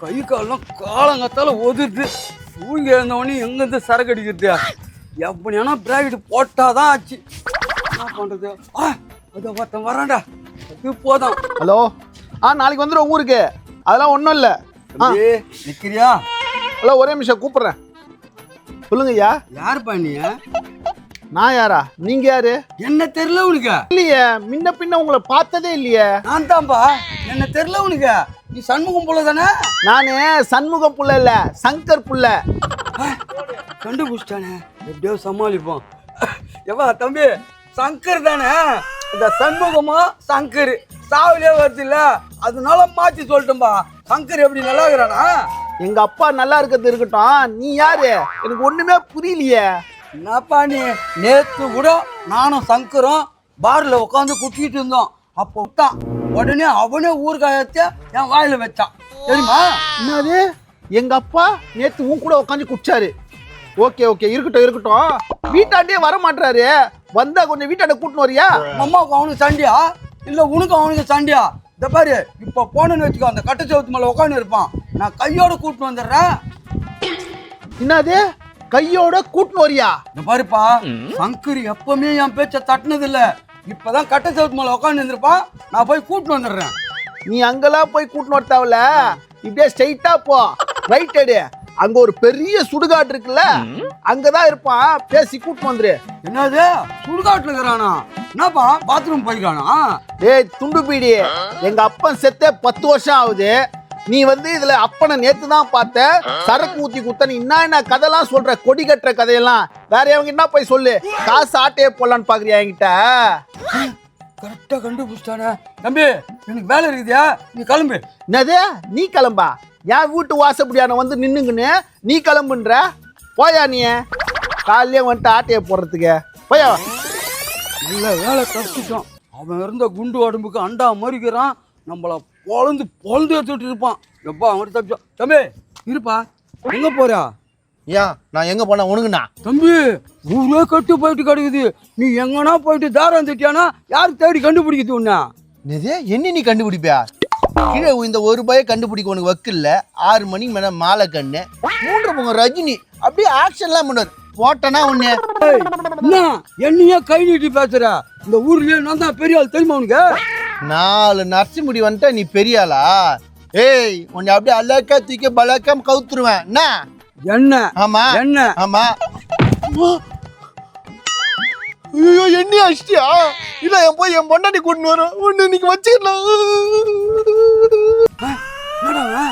கை காலெல்லாம் காலங்கத்தால ஒதுது தூங்கி எழுந்தவொடனே எங்கேருந்து சரக்கு அடிக்கிறது எப்படியானா பிராக்கெட் போட்டாதான் ஆச்சு. என்ன பண்றது? ஆ அதோ ஒருத்தன் வரான்டா அது போதும். ஹலோ? ஆ நாளைக்கு வந்துடும் ஊருக்கு. அதெல்லாம் ஒன்றும் இல்லை. தம்பி, நிக்கிறியா? ஹலோ ஒரே நிமிஷம் கூப்பிட்றேன். சொல்லுங்க ஐயா. யாருப்பா நீ? நான் யாரா? நீங்க யாரு? என்ன தெரியல உனக்கு? இல்லையே முன்ன பின்ன உங்களை பார்த்ததே இல்லையே. நான் தான்ப்பா என்ன தெரியல உனக்கு? நீ சண்முகம் போல தானே? நானு சண்முகம் புள்ள இல்ல சங்கர் புள்ள. கண்டுபிடிச்சிட்டானே. எப்படியோ சமாளிப்போம். எவ்வா தம்பி சங்கர் தானே? இந்த சண்முகமா சங்கர். சாவிலே வருது இல்ல அதனால மாத்தி சொல்லிட்டேன்பா. சங்கர் எப்படி நல்லா இருக்கிறானா? எங்க அப்பா நல்லா இருக்கிறது இருக்கட்டும். நீ யாரு? எனக்கு ஒண்ணுமே புரியலையே. என்னப்பா நீ? நேத்து கூட நானும் சங்கரும் பார்ல உட்காந்து குட்டிட்டு இருந்தோம். அப்போ விட்டான். உடனே அவனே ஊறுகாயத்தை என் வாயில வச்சான் தெரியுமா? என்னது? எங்க அப்பா நேத்து உன் கூட உட்காந்து குடிச்சாரு. ஓகே ஓகே இருக்கட்டும் இருக்கட்டும். வீட்டாண்டே வர மாட்டாரு வந்தா கொஞ்சம் வீட்டாண்ட கூட்டின்னு வரியா? அம்மாவுக்கு அவனுக்கு சண்டையா? இல்ல உனக்கு அவனுக்கு சண்டையா? இந்த பாரு இப்ப போனேன்னு வச்சுக்கோ அந்த கட்ட சவுத்து மேல உட்காந்து இருப்பான். நான் கையோட கூட்டிட்டு வந்துடுறேன். என்னது? கையோட கூட்டின்னு வரியா? இந்த பாருப்பா சங்கர் எப்பவுமே என் பேச்ச தட்டினது இல்ல இப்பதான் கட்ட சவுத்து மேல உட்காந்து இருந்திருப்பான் நான் போய் கூட்டிட்டு வந்துடுறேன். நீ அங்கெல்லாம் போய் கூட்டின்னு வர தேவையில்ல இப்படியே ஸ்ட்ரைட்டா போ. ரைட் எடு. அங்க ஒரு பெரிய சுடுகாடு இருக்குல்ல? அங்கதான் இருப்பான். பேசி கூட்டின்னு வந்துரு. என்னது? சுடுகாட்டுல இருக்கிறானா? என்னப்பா? பாத்ரூம் போயிருக்கானா? டேய் துண்டு பீடி. எங்க அப்பன் செத்தே பத்து வருஷம் ஆகுது. நீ வந்து இதுல அப்பனை நேத்து தான் பார்த்த சரக்கு ஊத்தி குத்த. நீ என்ன என்ன கதைலாம் சொல்ற? கொடி கட்டுற கதையெல்லாம். வேற எவங்க என்ன போய் சொல்லு? காசு ஆட்டையே போடலான்னு பாக்குறியா என்கிட்ட? கரெக்டா கண்டுபிடிச்சிட்டானே. தம்பி எனக்கு வேலை இருக்குதியா? நீ கிளம்பு. என்னது? நீ கிளம்பா? என் வீட்டு வாசப்படியான வந்து நின்னுங்கன்னு. நீ கிளம்புன்ற. போயா நீ? காலையிலே வந்துட்டு ஆட்டையை போடுறதுக்கு. போயா நல்ல வேலை கஷ்டிட்டோம் அவன் இருந்த குண்டு உடம்புக்கு அண்டா மறிக்கிறான். நம்மள பொழந்து பொழந்து எடுத்துட்டு இருப்பான். எப்பா அவன் தப்பிச்சோம் தம்பி இருப்பா. எங்க போறா ஏன் நான் எங்க போனா உனக்குண்ணா? தம்பி ஊரே கட்டு போயிட்டு கிடக்குது. நீ எங்கனா போயிட்டு தாரம் திட்டியானா யாருக்கு தேடி கண்டுபிடிக்குது உன்ன? என்னது? என்ன நீ கண்டுபிடிப்பியா கீழே இந்த ஒரு ரூபாயை கண்டுபிடிக்க உனக்கு வக்கில்ல ஆறு மணிக்கு மேல மாலை கண்ணு. மூன்று முகம் ரஜினி. அப்படியே ஆக்ஷன்லாம் பண்ணுவார். போட்டனா ஒண்ணு என்னையே கை நீட்டி பேசுற? இந்த ஊர்லயே நான் தான் பெரிய ஆள் தெரியுமா உனக்கு? நாலு நரசி முடி வந்துட்டா நீ பெரிய ஆளா ஏய் உன்னை அப்படியே அலக்கா தூக்கி பலக்கம் கவுத்துருவேன். என்ன? என்ன? ஆமா. என்ன? ஆமா. ஐயோ எண்ணி அடிச்சிட்டியா? இல்ல என் போய் என் பொண்டாட்டி கூட்டின்னு வரும். ஒன்னு இன்னைக்கு வச்சுக்கலாம். என்னடா?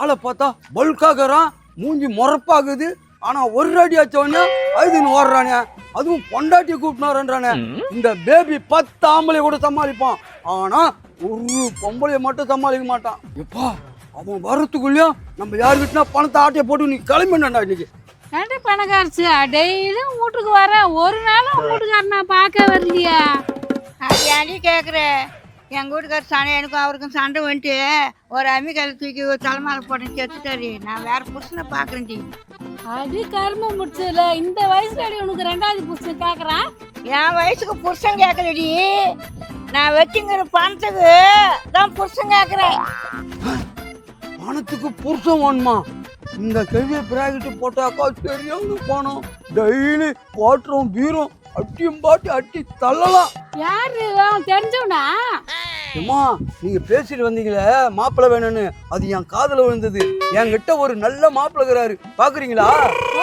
ஆளை பார்த்தா பல்காகிறான் மூஞ்சி முறப்பாகுது. ஆனா ஒரு அடி அச்சவனே ஐதுன்னு ஓடுறானே. அதுவும் பொண்டாட்டி கூப்பிட்டு இந்த பேபி பத்து ஆம்பளை கூட சமாளிப்பான். ஆனா ஒரு பொம்பளைய மட்டும் சமாளிக்க மாட்டான். எப்பா அவன் வரத்துக்குள்ளேயும் நம்ம யார் வீட்டுனா பணத்தை ஆட்டையை போட்டு நீ கிளம்பிடா இன்னைக்கு. ஏன்டா பணக்காரச்சு? டெய்லியும் வீட்டுக்கு வரேன் ஒரு நாளும் வீட்டுக்காரர் நான் பார்க்க வரலையா? அது ஏன்டி கேட்குற எங்கள் வீட்டுக்கார சண்டை எனக்கும் அவருக்கும் சண்டை வந்துட்டு ஒரு அம்மிக்கல் தூக்கி ஒரு தலைமையில போட்டு செத்துட்டாரு நான் வேற புருஷனை பார்க்குறேன்டி. அடி கருமம் முடிச்சதுல. இந்த வயசுல அடி உனக்கு ரெண்டாவது புருஷன் கேக்குறான் என் வயசுக்கு புருஷன் கேட்கலடி நான் வச்சுங்கிற பணத்துக்கு தான் புருஷன் கேட்குறேன் பணத்துக்கு புருஷன் வேணுமா? இந்த கேள்வியை பிராக்கெட்டு போட்டாக்கா சரியான பணம் டெய்லி குவாட்டரும் பீரும் அட்டியும் பாட்டி அட்டி தள்ளலாம். யாரு? அவன் தெரிஞ்சவனா? அம்மா நீங்க பேசிட்டு வந்தீங்களே மாப்பிள்ளை வேணும்னு. அது என் காதுல விழுந்தது. என்கிட்ட ஒரு நல்ல மாப்பிள்ளை இருக்கிறாரு. பாக்குறீங்களா?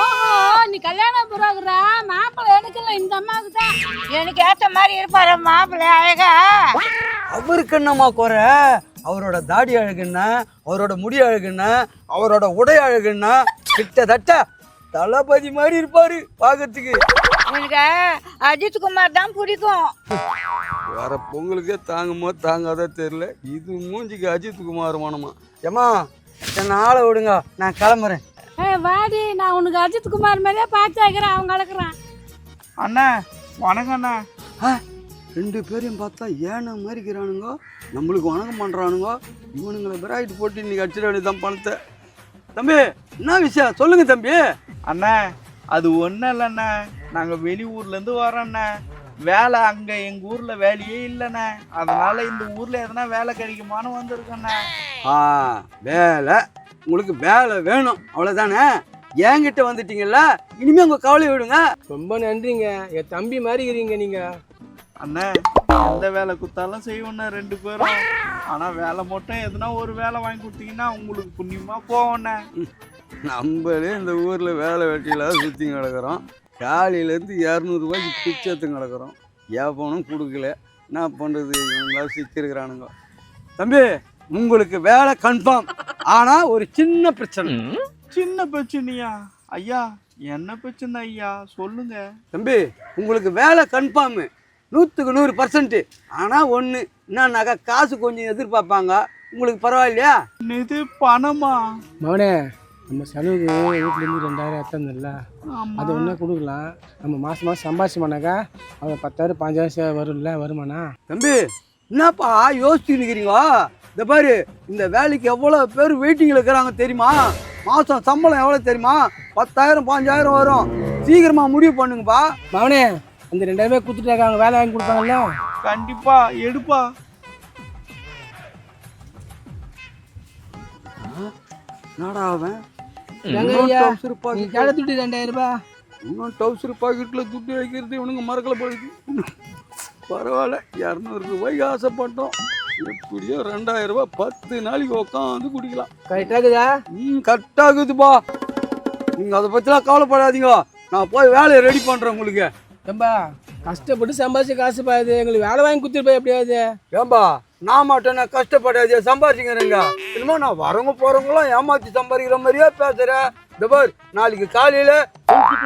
ஓஹோ நீ கல்யாணம் புறாகுறா மாப்பிள்ளை எனக்கு இல்லை இந்த அம்மாவுக்கு தான். எனக்கு ஏற்ற மாதிரி இருப்பாரு மாப்பிள்ளை அழகா. அவருக்கு என்னம்மா குறை? அவரோட தாடி அழகுன்னா அவரோட முடி அழகுன்னா அவரோட உடை அழகுன்னா கிட்டத்தட்ட தளபதி மாதிரி இருப்பாரு பார்க்கறதுக்கு எனக்கு அஜித் குமார் தான் பிடிக்கும். வர பொங்கலுக்கே தாங்குமோ தாங்காதோ தெரியல. இது மூஞ்சிக்கு அஜித் குமார் மனமா ஏம்மா என்ன ஆளை விடுங்க. நான் கிளம்புறேன். ஏ வாடி நான் உனக்கு அஜித் குமார் மாதிரியே பார்த்து வைக்கிறேன். அவங்க அழகுறான் அண்ணா வணக்கம் அண்ணா. ஆ, ரெண்டு பேரையும் பார்த்தா ஏன மாதிரிக்கிறானுங்க நம்மளுக்கு வணக்கம் பண்ணுறானுங்க இவனுங்களை பிராய்ட் போட்டு இன்னைக்கு அடிச்சிட வேண்டியதான் பணத்தை. தம்பி என்ன விஷயம்? சொல்லுங்க தம்பி. அண்ணா அது ஒன்றும் இல்லைண்ணா. நாங்கள் வெளியூர்லேருந்து வரோண்ணா வேலை அங்கே எங்கள் ஊரில் வேலையே இல்லைண்ணே. அதனால இந்த ஊரில் எதனா வேலை கிடைக்குமான்னு வந்திருக்கோண்ணே. ஆ வேலை. உங்களுக்கு வேலை வேணும். அவ்வளோதானே என்கிட்ட வந்துட்டீங்கல்ல? இனிமே உங்க கவலையை விடுங்க. ரொம்ப நன்றிங்க. என் தம்பி மாதிரி இருக்கிறீங்க நீங்க. அண்ணே எந்த வேலை குத்தாலும் செய்வோண்ணே ரெண்டு பேரும். ஆனா வேலை மட்டும் எதுனா ஒரு வேலை வாங்கி கொடுத்தீங்கன்னா உங்களுக்கு புண்ணியமா போவோண்ணே. நம்மளே இந்த ஊர்ல வேலை வெட்டியில சுத்தி கிடக்குறோம். காலையிலேருந்து இரநூறுபாய்க்கு பிச்சத்து கிடக்குறோம். ஏப்பனும் கொடுக்கல. என்ன பண்ணுறது இவங்களாம் சிக்கிருக்கிறானுங்க. தம்பி உங்களுக்கு வேலை கன்ஃபார்ம் ஆனால் ஒரு சின்ன பிரச்சனை. சின்ன பிரச்சனையா? ஐயா என்ன பிரச்சனை ஐயா? சொல்லுங்க. தம்பி உங்களுக்கு வேலை கன்ஃபார்மு நூற்றுக்கு நூறு பர்சன்ட்டு ஆனால் ஒன்று என்னன்னாக்கா காசு கொஞ்சம் எதிர்பார்ப்பாங்க. உங்களுக்கு பரவாயில்லையா? இது பணமா? மவனே நம்ம செலவுக்கு வீட்டிலேருந்து ரெண்டாயிரம் ஆமா. அது ஒன்றே கொடுக்கலாம். நம்ம மாதம் மாதம் சம்பாதிச்சோம்னாக்கா அவன் பத்தாயிரம் பாஞ்சாயிரம் வரும்ல வருமானா தம்பி என்னப்பா யோசிச்சு நிற்கிறீங்க இந்த பாரு இந்த வேலைக்கு எவ்வளோ பேர் வெயிட்டிங்கில் இருக்கிறாங்க தெரியுமா? மாதம் சம்பளம் எவ்வளோ தெரியுமா? பத்தாயிரம் பாஞ்சாயிரம் வரும். சீக்கிரமா முடிவு பண்ணுங்கப்பா. மவனே அந்த ரெண்டாயிரம் ரூபாய் கொடுத்துட்டாக்கா அவங்க வேலை வாங்கி கொடுப்பாங்கல்ல? கண்டிப்பா எடுப்பா. என்னடா அவன்? கேட துட்டு ரெண்டாயிரம் ரூபாய் இன்னும் டவுசர் பாக்கெட்டில் துட்டு வைக்கிறது இவனுங்க மறக்கல போயிடுது பரவாயில்ல இரநூறு ரூபாய்க்கு ஆசைப்பட்டோம் எப்படியோ ரெண்டாயிரம் ரூபாய் பத்து நாளைக்கு உட்காந்து குடிக்கலாம். கரெக்டாகுதா ம் கரெக்டாகுதுப்பா நீங்கள் அதை பற்றிலாம் கவலைப்படாதீங்க. நான் போய் வேலையை ரெடி பண்ணுறேன் உங்களுக்கு. ஏம்பா கஷ்டப்பட்டு சம்பாதிச்ச காசு பாது எங்களுக்கு வேலை வாங்கி கொடுத்துருப்பா எப்படியாவது. ஏம்பா நான் மாட்டேன் நான் கஷ்டப்படாதே சம்பாதிச்சுக்கிறேங்க என்னமோ நான் வரவங்க போகிறவங்களாம் ஏமாற்றி சம்பாதிக்கிற மாதிரியே பேசுகிறேன் இந்த பார் நாளைக்கு காலையில்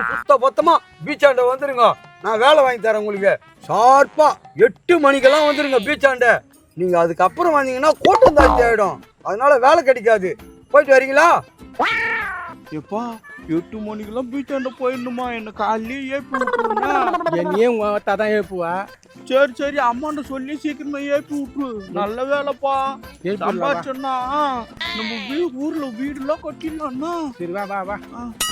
சுத்த பத்தமாக பீச்சாண்ட வந்துருங்க. நான் வேலை வாங்கி தரேன் உங்களுக்கு. ஷார்ப்பாக எட்டு மணிக்கெல்லாம் வந்துருங்க பீச்சாண்ட நீங்கள் அதுக்கப்புறம் வந்தீங்கன்னா கூட்டம் தாழ்த்தி ஆகிடும் அதனால வேலை கிடைக்காது. போயிட்டு வரீங்களா? எப்பா எட்டு மணிக்கெல்லாம் பீச்சாண்ட போயிடணுமா? என்ன காலையிலே ஏப்பி விட்டுருங்க என்னையே தான் எழுப்புவா சரி சரி அம்மாண்ட சொல்லி சீக்கிரமா ஏப்பி விட்டுரு. நல்ல வேலைப்பா. சம்பாதிச்சோன்னா நம்ம வீ ஊர்ல வீடுலாம் கட்டிடலாம்னா சரி வா வா வா.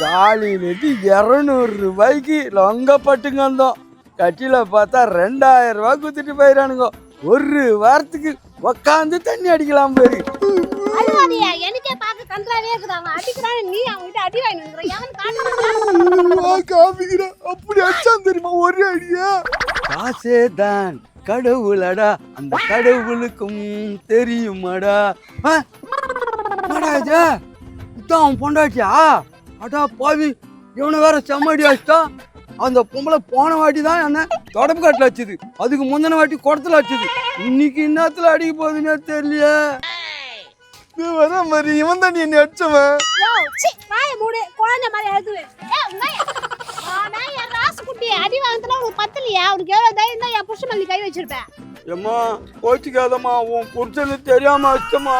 காலையிலேருந்து இரநூறு ரூபாய்க்கு லொங்க பட்டுங்க வந்தோம். கட்டில பார்த்தா ரெண்டாயிரம் ரூபாய் குத்துட்டு போயிடானுங்க ஒரு வாரத்துக்கு உக்காந்து தண்ணி அடிக்கலாம் பேரு. அழுவாதியா எனக்கே பார்க்க கன்றாவே இருக்குது அவன் அடிக்கிறான் நீ அவன்கிட்ட அடி வாங்கி நிற்கிற எவன் காட்டுறான் காமிக்கிறேன். அப்படி அச்சான் தெரியுமா? ஒரே அடியா. காசே தான் கடவுளடா அந்த கடவுளுக்கும் தெரியுமாடா? இது இதான் அவன் பொண்டாட்டியா? அடா பாவி இவனை வேற செம்மடி ஆச்சுட்டா அந்த பொம்பளை போன வாட்டி தான் என்ன தொடப்பு காட்டில் வச்சுது அதுக்கு முந்தின வாட்டி குடத்துல வச்சுது இன்னைக்கு இன்னத்துல அடிக்க போகுதுன்னே தெரியலையே. வர மாதிரி இவன் தான் என்ன அடிச்சவன். குட்டி அடி வாங்கினா உனக்கு பத்தலையா? உனக்கு எவ்வளவு தைரியம் தான் என் புருஷ மல்லி கை வச்சிருப்பேன் ஏம்மா கோச்சிக்காதம்மா உன் புருஷனு தெரியாம அடிச்சம்மா.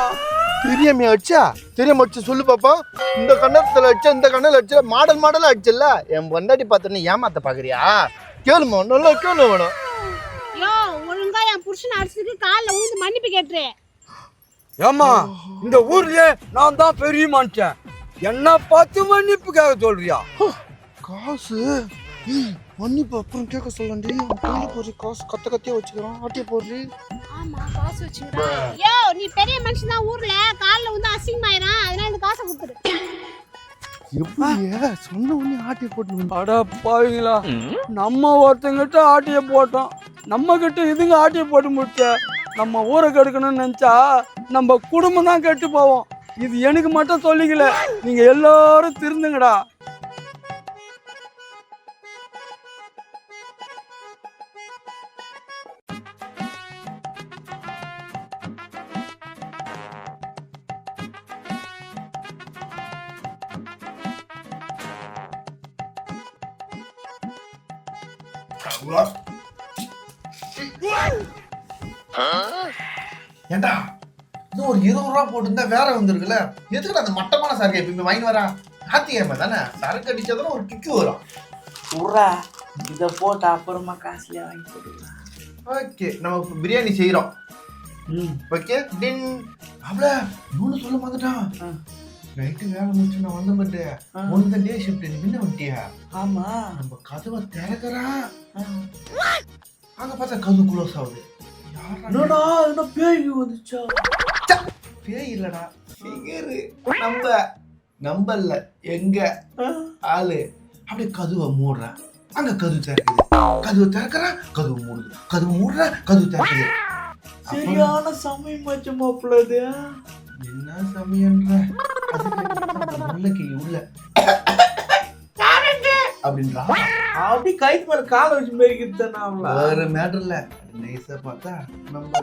தெரியாம அடிச்சா? தெரியாம அடிச்சு சொல்லு பாப்பா. இந்த கண்ணத்துல அடிச்சா இந்த கண்ணில் அடிச்சா மாடல் மாடலா அடிச்சல என் பொண்டாட்டி பார்த்தோன்னு ஏமாத்த பாக்குறியா? கேளுமா நல்லா கேளு வேணும் யோ ஒழுங்கா என் புருஷனை அடிச்சதுக்கு காலில் ஊந்து மன்னிப்பு கேட்டுரு. ஏம்மா இந்த ஊர்லயே நான் தான் பெரிய மனுஷன். என்ன பார்த்து மன்னிப்பு கேட்க சொல்றியா காசு. மன்னிப்பு அப்புறம் கேட்க சொல்லண்டி. போடுற காசு கத்த கத்தியா வச்சுக்கிறோம். ஆட்டிய போடுறி. ஆமா காசு வச்சுக்கிறேன் யோ நீ பெரிய மனுஷன் தான் ஊர்ல. காலில் வந்து அசிங்கமாயிரான் அதனால இந்த காசை கொடுத்துரு எப்படியே? சொன்ன உடனே ஆட்டிய போட்டு அட பாவீங்களா நம்ம ஒருத்தங்கிட்ட ஆட்டிய போட்டோம். நம்ம கிட்ட இதுங்க ஆட்டிய போட்டு முடிச்ச. நம்ம ஊரை கெடுக்கணும்னு நினைச்சா நம்ம குடும்பம் தான் கெட்டு போவோம். இது எனக்கு மட்டும் சொல்லிக்கல. நீங்க எல்லாரும் திருந்துங்கடா. ஏண்டா? இது ஒரு இருபது ரூபா போட்டுருந்தா வேற வந்திருக்குல்ல? எதுக்கு அந்த மட்டமான சரக்கு எப்பயுமே வாங்கி வரா? ஞாத்திக்கிழமை தானே? சரக்கு அடிச்சாதான் ஒரு கிக்கு வரும். உர்ரா இதை போட்டு அப்புறமா காசுல வாங்கி போட்டுக்கலாம். ஓகே நம்ம பிரியாணி செய்யறோம் ம். ஓகே டின். அவள இவனு சொல்ல மாட்டேட்டான் நைட்டு வேலை முடிச்சு நான் வந்த பட்டு. உனக்கு டே ஷிஃப்ட் நீ முன்ன வந்துட்டியா? ஆமா. நம்ம கதவை திறக்கிறா. அங்க பார்த்தா கதவு க்ளோஸ் ஆகுது. என்னடா என்ன பேய் வந்துச்சா? பேய் இல்லடா ஃபிகரு நம்ப நம்பல்ல எங்க? ஆளு. அப்படியே கதுவை மூடுறேன் அங்க கது திறக்குது. கதவு திறக்கிறேன் கதவு மூடுது. கதவு மூடுறேன் கதவு திறக்குது. சரியான சமயம் வச்ச மாப்பிள்ள அது. என்ன சமயன்ற முல்லைக்கு உள்ள அப்படின்றா? அப்படி கைக்கு மேல காலை வச்சு மேய்க்கிறது வேற மேட்டர்ல நைஸா பார்த்தா நம்ம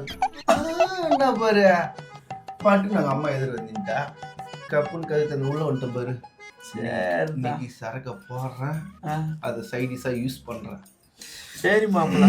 என்ன பாரு? பாட்டு நாங்க அம்மா எதிர வந்துட்டா கப்புன்னு கழுத்து அந்த உள்ள வந்துட்ட பாரு. சரிடா. இன்னைக்கு சரக்க போடுறேன். அதை சைடிஸா யூஸ் பண்றேன். சரி மாப்பிள்ள